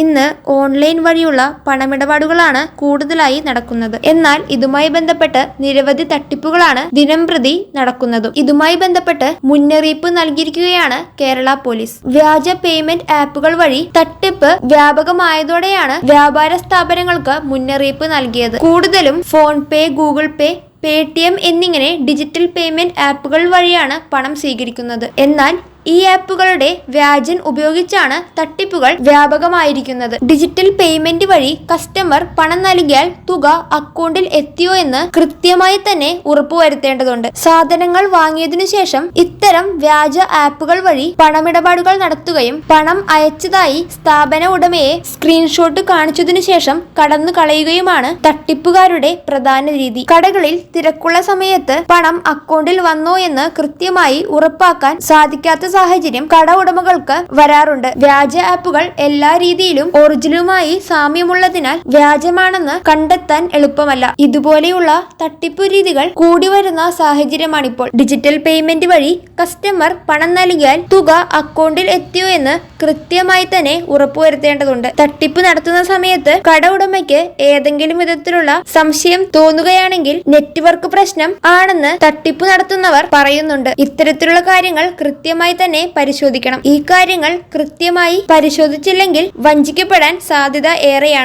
ഇന്ന് ഓൺലൈൻ വഴിയുള്ള പണമിടപാടുകളാണ് കൂടുതലായി നടക്കുന്നത്. എന്നാൽ ഇതുമായി ബന്ധപ്പെട്ട് നിരവധി തട്ടിപ്പുകളാണ് ദിനംപ്രതി നടക്കുന്നതും. ഇതുമായി ബന്ധപ്പെട്ട് മുന്നറിയിപ്പ് നൽകിയിരിക്കുകയാണ് കേരള പോലീസ്. വ്യാജ പേയ്മെന്റ് ആപ്പുകൾ വഴി തട്ടിപ്പ് വ്യാപകമായതോടെയാണ് വ്യാപാര സ്ഥാപനങ്ങൾക്ക് മുന്നറിയിപ്പ് നൽകിയത്. കൂടുതലും PhonePe Google pay Paytm എന്നിങ്ങനെ ഡിജിറ്റൽ പേയ്മെന്റ് ആപ്പുകൾ വഴിയാണ് പണം സ്വീകരിക്കുന്നത്. എന്നാൽ ഈ ആപ്പുകളുടെ വ്യാജൻ ഉപയോഗിച്ചാണ് തട്ടിപ്പുകൾ വ്യാപകമായിരിക്കുന്നത്. ഡിജിറ്റൽ പേയ്മെന്റ് വഴി കസ്റ്റമർ പണം നൽകിയാൽ തുക അക്കൗണ്ടിൽ എത്തിയോ എന്ന് കൃത്യമായി തന്നെ ഉറപ്പുവരുത്തേണ്ടതുണ്ട്. സാധനങ്ങൾ വാങ്ങിയതിനു ശേഷം ഇത്തരം വ്യാജ ആപ്പുകൾ വഴി പണമിടപാടുകൾ നടത്തുകയും പണം അയച്ചതായി സ്ഥാപന ഉടമയെ സ്ക്രീൻഷോട്ട് കാണിച്ചതിനു ശേഷം കടന്നു കളയുകയുമാണ് തട്ടിപ്പുകാരുടെ പ്രധാന രീതി. കടകളിൽ തിരക്കുള്ള സമയത്ത് പണം അക്കൗണ്ടിൽ വന്നോ എന്ന് കൃത്യമായി ഉറപ്പാക്കാൻ സാധിക്കാത്ത സാഹചര്യം കട ഉടമകൾക്ക് വരാറുണ്ട്. വ്യാജ ആപ്പുകൾ എല്ലാ രീതിയിലും ഒറിജിനലുമായി സാമ്യമുള്ളതിനാൽ വ്യാജമാണെന്ന് കണ്ടെത്താൻ എളുപ്പമല്ല. ഇതുപോലെയുള്ള തട്ടിപ്പു രീതികൾ കൂടി വരുന്ന സാഹചര്യമാണിപ്പോൾ. ഡിജിറ്റൽ പേയ്മെന്റ് വഴി കസ്റ്റമർ പണം നൽകിയാൽ തുക അക്കൗണ്ടിൽ എത്തിയോ എന്ന് കൃത്യമായി തന്നെ ഉറപ്പുവരുത്തേണ്ടതുണ്ട് തട്ടിപ്പ് നടത്തുന്ന സമയത്ത് കട ഉടമയ്ക്ക് ഏതെങ്കിലും വിധത്തിലുള്ള സംശയം തോന്നുകയാണെങ്കിൽ നെറ്റ്വർക്ക് പ്രശ്നം ആണെന്ന് തട്ടിപ്പ് നടത്തുന്നവർ പറയുന്നുണ്ട്. ഇത്തരത്തിലുള്ള കാര്യങ്ങൾ കൃത്യമായി തന്നെ പരിശോധിക്കണം. ഈ കാര്യങ്ങൾ കൃത്യമായി പരിശോധിച്ചില്ലെങ്കിൽ വഞ്ചിക്കപ്പെടാൻ സാധ്യത ഏറെയാണ്.